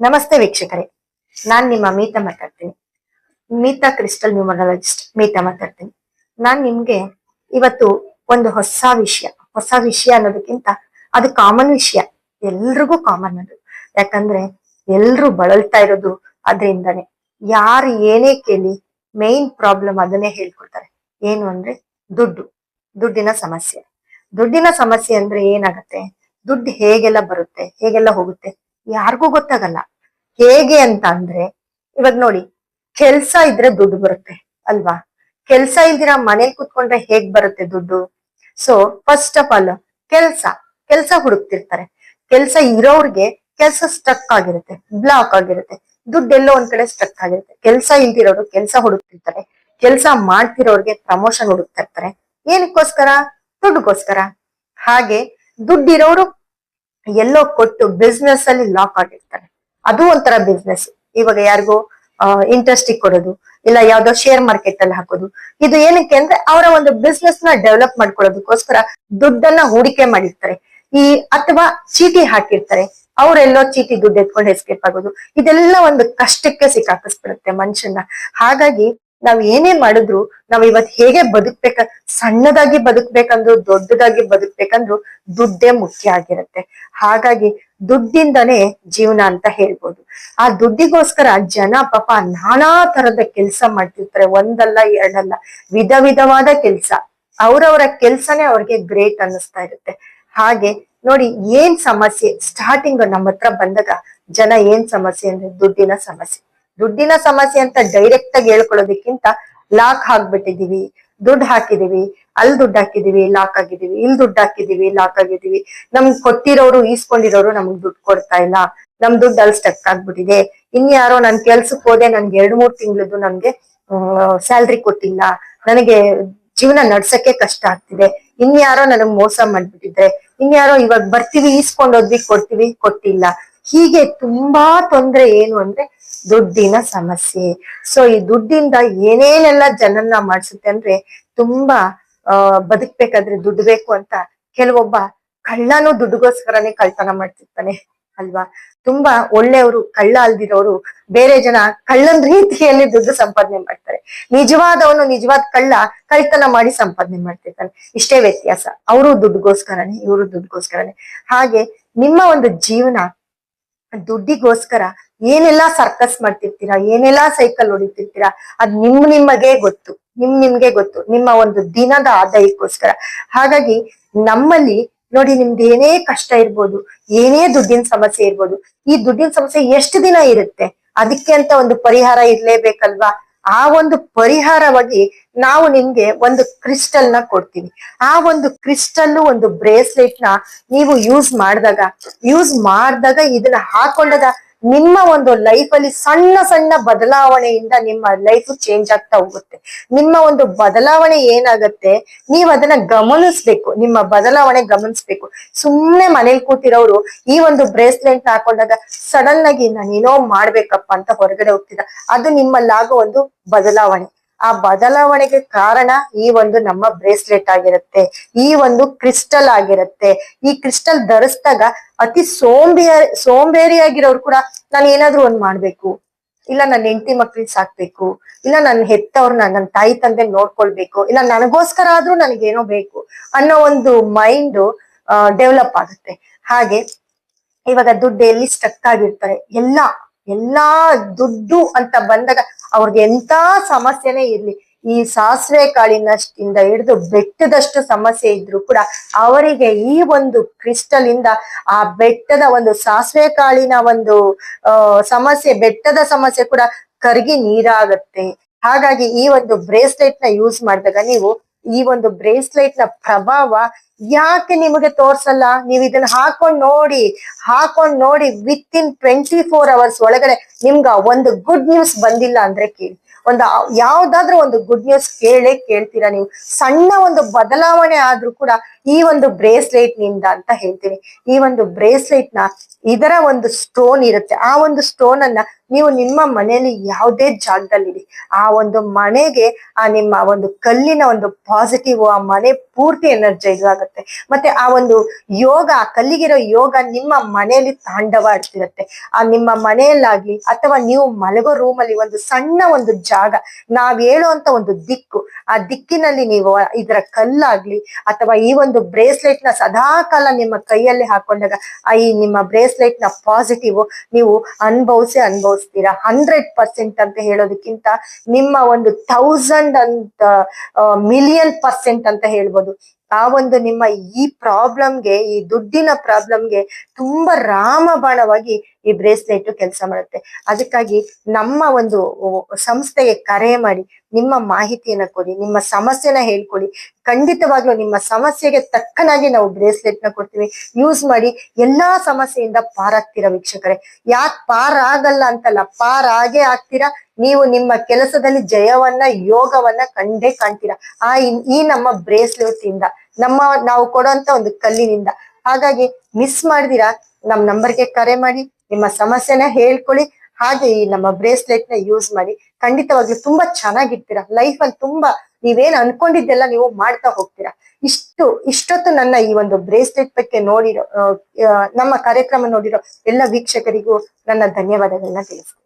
ನಮಸ್ತೆ ವೀಕ್ಷಕರೇ. ನಾನ್ ನಿಮ್ಮ ಮೀತಾ ಮಾತಾಡ್ತೀನಿ. ಮೀತಾ ಕ್ರಿಸ್ಟಲ್ ನ್ಯೂಮರಾಲಜಿಸ್ಟ್ ಮೀತಾ ಮಾತಾಡ್ತೀನಿ. ನಾನ್ ನಿಮ್ಗೆ ಇವತ್ತು ಒಂದು ಹೊಸ ವಿಷಯ ಹೊಸ ವಿಷಯ ಅನ್ನೋದಕ್ಕಿಂತ ಅದು ಕಾಮನ್ ವಿಷಯ. ಎಲ್ರಿಗೂ ಕಾಮನ್ ಅದು. ಯಾಕಂದ್ರೆ ಎಲ್ರು ಬಳಲ್ತಾ ಇರೋದು ಅದರಿಂದಾನೆ. ಯಾರು ಏನೇ ಕೇಳಿ ಮೇನ್ ಪ್ರಾಬ್ಲಮ್ ಅದನ್ನೇ ಹೇಳ್ಕೊಡ್ತಾರೆ. ಏನು ಅಂದ್ರೆ ದುಡ್ಡು, ದುಡ್ಡಿನ ಸಮಸ್ಯೆ. ದುಡ್ಡಿನ ಸಮಸ್ಯೆ ಅಂದ್ರೆ ಏನಾಗತ್ತೆ? ದುಡ್ಡು ಹೇಗೆಲ್ಲ ಬರುತ್ತೆ? ಹೇಗೆಲ್ಲ ಹೋಗುತ್ತೆ? ಯಾರಿಗೂ ಗೊತ್ತಾಗಲ್ಲ. ಹೇಗೆ ಅಂತ ಅಂದ್ರೆ, ಇವಾಗ ನೋಡಿ, ಕೆಲ್ಸ ಇದ್ರೆ ದುಡ್ಡು ಬರುತ್ತೆ ಅಲ್ವಾ? ಕೆಲ್ಸ ಇಲ್ದಿರ ಮನೇಲಿ ಕುತ್ಕೊಂಡ್ರೆ ಹೇಗ್ ಬರುತ್ತೆ ದುಡ್ಡು? ಸೊ ಫಸ್ಟ್ ಆಫ್ ಆಲ್ ಕೆಲ್ಸ. ಕೆಲ್ಸ ಹುಡುಕ್ತಿರ್ತಾರೆ. ಕೆಲ್ಸ ಇರೋರ್ಗೆ ಕೆಲ್ಸ ಸ್ಟಕ್ ಆಗಿರುತ್ತೆ ಬ್ಲಾಕ್ ಆಗಿರುತ್ತೆ. ದುಡ್ಡೆಲ್ಲೋ ಒಂದ್ ಕಡೆ ಸ್ಟಕ್ ಆಗಿರುತ್ತೆ. ಕೆಲ್ಸ ಇಲ್ದಿರೋರು ಕೆಲ್ಸ ಹುಡುಕ್ತಿರ್ತಾರೆ. ಕೆಲ್ಸ ಮಾಡ್ತಿರೋರ್ಗೆ ಪ್ರಮೋಷನ್ ಹುಡುಕ್ತಿರ್ತಾರೆ. ಏನಕ್ಕೋಸ್ಕರ? ದುಡ್ಡುಗೋಸ್ಕರ. ಹಾಗೆ ದುಡ್ಡಿರೋರು ಎಲ್ಲೋ ಕೊಟ್ಟು ಬಿಸ್ನೆಸ್ ಅಲ್ಲಿ ಲಾಕ್ ಆಗಿರ್ತಾರೆ. ಅದು ಒಂಥರ ಬಿಸ್ನೆಸ್ ಇವಾಗ ಯಾರಿಗೂ ಇಂಟ್ರೆಸ್ಟ್ ಕೊಡೋದು, ಇಲ್ಲ ಯಾವ್ದೋ ಶೇರ್ ಮಾರ್ಕೆಟ್ ಅಲ್ಲಿ ಹಾಕೋದು. ಇದು ಏನಕ್ಕೆ ಅಂದ್ರೆ ಅವರ ಒಂದು ಬಿಸ್ನೆಸ್ನ ಡೆವಲಪ್ ಮಾಡ್ಕೊಳ್ಳೋದಕ್ಕೋಸ್ಕರ ದುಡ್ಡನ್ನ ಹೂಡಿಕೆ ಮಾಡಿರ್ತಾರೆ. ಈ ಅಥವಾ ಚೀಟಿ ಹಾಕಿರ್ತಾರೆ. ಅವರೆಲ್ಲೋ ಚೀಟಿ ದುಡ್ಡು ಎತ್ಕೊಂಡು ಎಸ್ಕೇಪ್ ಆಗೋದು. ಇದೆಲ್ಲ ಒಂದು ಕಷ್ಟಕ್ಕೆ ಸಿಕ್ಕಾಕಿಸ್ಬಿಡುತ್ತೆ ಮನುಷ್ಯನ. ಹಾಗಾಗಿ ನಾವ್ ಏನೇ ಮಾಡಿದ್ರು ನಾವ್ ಇವತ್ ಹೇಗೆ ಬದುಕ್ಬೇಕ, ಸಣ್ಣದಾಗಿ ಬದುಕ್ಬೇಕಂದ್ರು, ದೊಡ್ಡದಾಗಿ ಬದುಕ್ಬೇಕಂದ್ರು ದುಡ್ಡೇ ಮುಖ್ಯ ಆಗಿರುತ್ತೆ. ಹಾಗಾಗಿ ದುಡ್ಡಿಂದನೇ ಜೀವನ ಅಂತ ಹೇಳ್ಬೋದು. ಆ ದುಡ್ಡಿಗೋಸ್ಕರ ಜನ ಪಾಪ ನಾನಾ ತರದ ಕೆಲ್ಸ ಮಾಡ್ತಿರ್ತಾರೆ. ಒಂದಲ್ಲ, ಎರಡಲ್ಲ, ವಿಧ ವಿಧವಾದ ಕೆಲ್ಸ. ಅವ್ರವ್ರ ಕೆಲ್ಸನೇ ಅವ್ರಿಗೆ ಗ್ರೇಟ್ ಅನ್ನಿಸ್ತಾ ಇರುತ್ತೆ. ಹಾಗೆ ನೋಡಿ ಏನ್ ಸಮಸ್ಯೆ ಸ್ಟಾರ್ಟಿಂಗ್ ನಮ್ಮ ಬಂದಾಗ ಜನ ಏನ್ ಸಮಸ್ಯೆ ಅಂದ್ರೆ ದುಡ್ಡಿನ ಸಮಸ್ಯೆ. ದುಡ್ಡಿನ ಸಮಸ್ಯೆ ಅಂತ ಡೈರೆಕ್ಟ್ ಆಗಿ ಹೇಳ್ಕೊಳ್ಳೋದಕ್ಕಿಂತ ಲಾಕ್ ಹಾಕ್ಬಿಟ್ಟಿದೀವಿ ದುಡ್ಡು ಹಾಕಿದೀವಿ ಅಲ್ಲಿ ದುಡ್ಡು ಹಾಕಿದೀವಿ ಲಾಕ್ ಆಗಿದೀವಿ ಇಲ್ಲಿ ದುಡ್ಡು ಹಾಕಿದೀವಿ ಲಾಕ್ ಆಗಿದೀವಿ ನಮ್ಗೆ ಕೊಟ್ಟಿರೋರು, ಈಸ್ಕೊಂಡಿರೋರು ನಮ್ಗ್ ದುಡ್ಡು ಕೊಡ್ತಾ ಇಲ್ಲ. ನಮ್ ದುಡ್ಡು ಅಲ್ಲಿ ಸ್ಟಕ್ ಆಗ್ಬಿಟ್ಟಿದೆ. ಇನ್ಯಾರೋ ನನ್ ಕೆಲ್ಸಕ್ಕೆ ಹೋದೆ, ನನ್ಗೆ ಎರಡ್ ಮೂರ್ ತಿಂಗಳದ್ದು ನನ್ಗೆ ಸ್ಯಾಲ್ರಿ ಕೊಟ್ಟಿಲ್ಲ. ನನಗೆ ಜೀವನ ನಡ್ಸಕ್ಕೆ ಕಷ್ಟ ಆಗ್ತಿದೆ. ಇನ್ಯಾರೋ ನನಗ್ ಮೋಸ ಮಾಡ್ಬಿಟ್ಟಿದ್ರೆ ಇನ್ಯಾರೋ ಇವಾಗ ಬರ್ತೀವಿ ಈಸ್ಕೊಂಡೋದ್ವಿ ಕೊಡ್ತೀವಿ, ಕೊಟ್ಟಿಲ್ಲ. ಹೀಗೆ ತುಂಬಾ ತೊಂದರೆ ಏನು ಅಂದ್ರೆ ದುಡ್ಡಿನ ಸಮಸ್ಯೆ. ಸೊ ಈ ದುಡ್ಡಿಂದ ಏನೇನೆಲ್ಲ ಜನನ್ನ ಮಾಡಿಸುತ್ತೆ ಅಂದ್ರೆ ತುಂಬಾ, ಆ, ಬದುಕ್ಬೇಕಾದ್ರೆ ದುಡ್ಡು ಬೇಕು ಅಂತ ಕೆಲವೊಬ್ಬ ಕಳ್ಳನು ದುಡ್ಡುಗೋಸ್ಕರನೇ ಕಳ್ತನ ಮಾಡ್ತಿರ್ತಾನೆ ಅಲ್ವಾ? ತುಂಬಾ ಒಳ್ಳೆಯವರು, ಕಳ್ಳ ಅಲ್ದಿರೋರು ಬೇರೆ ಜನ ಕಳ್ಳನ್ ರೀತಿಯಲ್ಲಿ ದುಡ್ಡು ಸಂಪಾದನೆ ಮಾಡ್ತಾರೆ. ನಿಜವಾದವನು ನಿಜವಾದ ಕಳ್ಳ ಕಳ್ತನ ಮಾಡಿ ಸಂಪಾದನೆ ಮಾಡ್ತಿರ್ತಾನೆ. ಇಷ್ಟೇ ವ್ಯತ್ಯಾಸ. ಅವರು ದುಡ್ಡುಗೋಸ್ಕರನೇ, ಇವರು ದುಡ್ಡುಗೋಸ್ಕರನೇ. ಹಾಗೆ ನಿಮ್ಮ ಒಂದು ಜೀವನ ದುಡ್ಡಿಗೋಸ್ಕರ ಏನೆಲ್ಲಾ ಸರ್ಕಸ್ ಮಾಡ್ತಿರ್ತೀರಾ, ಏನೆಲ್ಲಾ ಸೈಕಲ್ ಹೊಡಿತಿರ್ತೀರಾ, ಅದ್ ನಿಮ್ ನಿಮಗೆ ಗೊತ್ತು. ನಿಮ್ ನಿಮ್ಗೆ ಗೊತ್ತು. ನಿಮ್ಮ ಒಂದು ದಿನದ ಆದಾಯಕ್ಕೋಸ್ಕರ. ಹಾಗಾಗಿ ನಮ್ಮಲ್ಲಿ ನೋಡಿ ನಿಮ್ದು ಏನೇ ಕಷ್ಟ ಇರ್ಬೋದು, ಏನೇ ದುಡ್ಡಿನ ಸಮಸ್ಯೆ ಇರ್ಬೋದು, ಈ ದುಡ್ಡಿನ ಸಮಸ್ಯೆ ಎಷ್ಟು ದಿನ ಇರುತ್ತೆ? ಅದಕ್ಕೆ ಅಂತ ಒಂದು ಪರಿಹಾರ ಇರ್ಲೇಬೇಕಲ್ವಾ? ಆ ಒಂದು ಪರಿಹಾರವಾಗಿ ನಾವು ನಿಮ್ಗೆ ಒಂದು ಕ್ರಿಸ್ಟಲ್ನ ಕೊಡ್ತೀವಿ. ಆ ಒಂದು ಕ್ರಿಸ್ಟಲ್ ಒಂದು ಬ್ರೇಸ್ಲೆಟ್ನ ನೀವು ಯೂಸ್ ಮಾಡಿದಾಗ ಯೂಸ್ ಮಾಡಿದಾಗ ಇದನ್ನ ಹಾಕೊಂಡಾಗ ನಿಮ್ಮ ಒಂದು ಲೈಫ್ ಅಲ್ಲಿ ಸಣ್ಣ ಸಣ್ಣ ಬದಲಾವಣೆಯಿಂದ ನಿಮ್ಮ ಲೈಫ್ ಚೇಂಜ್ ಆಗ್ತಾ ಹೋಗುತ್ತೆ. ನಿಮ್ಮ ಒಂದು ಬದಲಾವಣೆ ಏನಾಗತ್ತೆ, ನೀವ್ ಅದನ್ನ ಗಮನಿಸ್ಬೇಕು, ನಿಮ್ಮ ಬದಲಾವಣೆ ಗಮನಿಸ್ಬೇಕು. ಸುಮ್ನೆ ಮನೇಲಿ ಕೂತಿರೋರು ಈ ಒಂದು ಬ್ರೇಸ್ಲೆಟ್ ಹಾಕೊಂಡಾಗ ಸಡನ್ ಆಗಿ ನಾನು ಏನೋ ಮಾಡ್ಬೇಕಪ್ಪ ಅಂತ ಹೊರಗಡೆ ಹೋಗ್ತಿದ್ದ ಅದು ನಿಮ್ಮಲ್ಲಾಗೋ ಒಂದು ಬದಲಾವಣೆ. ಆ ಬದಲಾವಣೆಗೆ ಕಾರಣ ಈ ಒಂದು ನಮ್ಮ ಬ್ರೇಸ್ಲೆಟ್ ಆಗಿರುತ್ತೆ, ಈ ಒಂದು ಕ್ರಿಸ್ಟಲ್ ಆಗಿರುತ್ತೆ. ಈ ಕ್ರಿಸ್ಟಲ್ ಧರಿಸಿದಾಗ ಅತಿ ಸೋಂಬೇರಿ ಸೋಂಬೇರಿಯಾಗಿರೋರು ಕೂಡ ನಾನು ಏನಾದ್ರೂ ಒಂದ್ ಮಾಡ್ಬೇಕು. ಇಲ್ಲ ನನ್ನ ಹೆಂಡತಿ ಮಕ್ಳಿಗೆ ಸಾಕ್ಬೇಕು. ಇಲ್ಲ ನನ್ನ ಹೆತ್ತವ್ರನ್ನ ನನ್ನ ತಾಯಿ ತಂದೆ ನೋಡ್ಕೊಳ್ಬೇಕು. ಇಲ್ಲ ನನಗೋಸ್ಕರ ಆದ್ರೂ ನನಗೇನೋ ಬೇಕು ಅನ್ನೋ ಒಂದು ಮೈಂಡ್ ಡೆವಲಪ್ ಆಗುತ್ತೆ. ಹಾಗೆ ಇವಾಗ ದುಡ್ಡು ಎಲ್ಲಿ ಸ್ಟಕ್ ಆಗಿರ್ತಾರೆ? ಎಲ್ಲ ಎಲ್ಲಾ ದುಡ್ಡು ಅಂತ ಬಂದಾಗ ಅವ್ರಿಗೆ ಎಂತ ಸಮಸ್ಯೆನೇ ಇರ್ಲಿ. ಈ ಸಾಸಿವೆ ಕಾಳಿನಷ್ಟಿಂದ ಹಿಡಿದು ಬೆಟ್ಟದಷ್ಟು ಸಮಸ್ಯೆ ಇದ್ರು ಕೂಡ ಅವರಿಗೆ ಈ ಒಂದು ಕ್ರಿಸ್ಟಲ್ ಇಂದ ಆ ಬೆಟ್ಟದ ಒಂದು ಸಾಸಿವೆ ಕಾಳಿನ ಒಂದು ಸಮಸ್ಯೆ, ಬೆಟ್ಟದ ಸಮಸ್ಯೆ ಕೂಡ ಕರಗಿ ನೀರಾಗತ್ತೆ. ಹಾಗಾಗಿ ಈ ಒಂದು ಬ್ರೇಸ್ಲೆಟ್ನ ಯೂಸ್ ಮಾಡಿದಾಗ ನೀವು ಈ ಒಂದು ಬ್ರೇಸ್ಲೆಟ್ನ ಪ್ರಭಾವ ಯಾಕೆ ನಿಮಗೆ ತೋರ್ಸಲ್ಲ? ನೀವು ಇದನ್ನ ಹಾಕೊಂಡ್ ನೋಡಿ ಹಾಕೊಂಡ್ ನೋಡಿ within twenty four hours ಒಳಗಡೆ ನಿಮ್ಗ ಒಂದು ಗುಡ್ ನ್ಯೂಸ್ ಬಂದಿಲ್ಲ ಅಂದ್ರೆ ಕೇಳಿ. ಒಂದು ಯಾವ್ದಾದ್ರೂ ಒಂದು ಗುಡ್ ನ್ಯೂಸ್ ಕೇಳೇ ಕೇಳ್ತೀರಾ ನೀವು. ಸಣ್ಣ ಒಂದು ಬದಲಾವಣೆ ಆದ್ರೂ ಕೂಡ ಈ ಒಂದು ಬ್ರೇಸ್ಲೆಟ್ನಿಂದ ಅಂತ ಹೇಳ್ತೀನಿ. ಈ ಒಂದು ಬ್ರೇಸ್ಲೆಟ್ನ ಇದರ ಒಂದು ಸ್ಟೋನ್ ಇರುತ್ತೆ. ಆ ಒಂದು ಸ್ಟೋನ್ ಅನ್ನ ನೀವು ನಿಮ್ಮ ಮನೆಯಲ್ಲಿ ಯಾವುದೇ ಜಾಗದಲ್ಲಿ ಆ ಒಂದು ಮನೆಗೆ, ಆ ನಿಮ್ಮ ಒಂದು ಕಲ್ಲಿನ ಒಂದು ಪಾಸಿಟಿವ್ ಆ ಮನೆ ಪೂರ್ತಿ ಎನರ್ಜೈಸ್ ಆಗುತ್ತೆ. ಮತ್ತೆ ಆ ಒಂದು ಯೋಗ ಕಲ್ಲಿಗಿರೋ ಯೋಗ ನಿಮ್ಮ ಮನೆಯಲ್ಲಿ ತಾಂಡವ ಆಡ್ತಿರುತ್ತೆ ಆ ನಿಮ್ಮ ಮನೆಯಲ್ಲಾಗ್ಲಿ ಅಥವಾ ನೀವು ಮಲಗೋ ರೂಮ್ ಅಲ್ಲಿ ಒಂದು ಸಣ್ಣ ಒಂದು ಜಾಗ, ನಾವ್ ಹೇಳುವಂತ ಒಂದು ದಿಕ್ಕು, ಆ ದಿಕ್ಕಿನಲ್ಲಿ ನೀವು ಇದರ ಕಲ್ಲಾಗ್ಲಿ ಅಥವಾ ಈ ಒಂದು ಬ್ರೇಸ್ಲೆಟ್ನ ಸದಾ ಕಾಲ ನಿಮ್ಮ ಕೈಯಲ್ಲಿ ಹಾಕೊಂಡಾಗ ಆ ಈ ನಿಮ್ಮ ಬ್ರೇಸ್ಲೆಟ್ನ ಪಾಸಿಟಿವ್ ನೀವು ಅನುಭವಿಸಿ ಅನುಭವಿಸ್ತೀರಾ? ಹಂಡ್ರೆಡ್ ಪರ್ಸೆಂಟ್ ಅಂತ ಹೇಳೋದಕ್ಕಿಂತ ನಿಮ್ಮ ಒಂದು ಥೌಸಂಡ್ ಅಂತ ಮಿಲಿಯನ್ ಪರ್ಸೆಂಟ್ ಅಂತ ಹೇಳ್ಬೋದು. ಆ ಒಂದು ನಿಮ್ಮ ಈ ಪ್ರಾಬ್ಲಮ್ಗೆ, ಈ ದುಡ್ಡಿನ ಪ್ರಾಬ್ಲಮ್ಗೆ ತುಂಬಾ ರಾಮಬಾಣವಾಗಿ ಈ ಬ್ರೇಸ್ಲೆಟ್ ಕೆಲಸ ಮಾಡುತ್ತೆ. ಅದಕ್ಕಾಗಿ ನಮ್ಮ ಒಂದು ಸಂಸ್ಥೆಗೆ ಕರೆ ಮಾಡಿ, ನಿಮ್ಮ ಮಾಹಿತಿಯನ್ನ ಕೊಡಿ, ನಿಮ್ಮ ಸಮಸ್ಯೆನ ಹೇಳ್ಕೊಡಿ. ಖಂಡಿತವಾಗ್ಲೂ ನಿಮ್ಮ ಸಮಸ್ಯೆಗೆ ತಕ್ಕನಾಗಿ ನಾವು ಬ್ರೇಸ್ಲೆಟ್ನ ಕೊಡ್ತೀವಿ. ಯೂಸ್ ಮಾಡಿ ಎಲ್ಲಾ ಸಮಸ್ಯೆಯಿಂದ ಪಾರಾಗ್ತೀರಾ ವೀಕ್ಷಕರೇ? ಯಾಕೆ ಪಾರಾಗಲ್ಲ ಅಂತಲ್ಲ, ಪಾರಾಗೇ ಆಗೇ ಆಗ್ತೀರಾ? ನೀವು ನಿಮ್ಮ ಕೆಲಸದಲ್ಲಿ ಜಯವನ್ನ, ಯೋಗವನ್ನ ಕಂಡೇ ಕಾಣ್ತೀರಾ? ಆ ಈ ನಮ್ಮ ಬ್ರೇಸ್ಲೆಟ್ ಇಂದ ನಮ್ಮ ನಾವು ಕೊಡುವಂತ ಒಂದು ಕಲ್ಲಿನಿಂದ. ಹಾಗಾಗಿ ಮಿಸ್ ಮಾಡಿದಿರಾ? ನಮ್ ನಂಬರ್ಗೆ ಕರೆ ಮಾಡಿ. ನಿಮ್ಮ ಸಮಸ್ಯೆನ ಹೇಳ್ಕೊಳ್ಳಿ. ಹಾಗೆ ಈ ನಮ್ಮ ಬ್ರೇಸ್ಲೆಟ್ನ ಯೂಸ್ ಮಾಡಿ. ಖಂಡಿತವಾಗ್ಲೂ ತುಂಬಾ ಚೆನ್ನಾಗಿರ್ತೀರಾ? ಲೈಫ್ ಅಲ್ಲಿ ತುಂಬಾ ನೀವೇನ್ ಅನ್ಕೊಂಡಿದ್ದೆಲ್ಲ ನೀವು ಮಾಡ್ತಾ ಹೋಗ್ತೀರಾ? ಇಷ್ಟು, ಇಷ್ಟೊತ್ತು ನನ್ನ ಈ ಒಂದು ಬ್ರೇಸ್ಲೆಟ್ ಬಗ್ಗೆ ನೋಡಿರೋ ನಮ್ಮ ಕಾರ್ಯಕ್ರಮ ನೋಡಿರೋ ಎಲ್ಲ ವೀಕ್ಷಕರಿಗೂ ನನ್ನ ಧನ್ಯವಾದಗಳನ್ನ ತಿಳಿಸ್ತೀನಿ.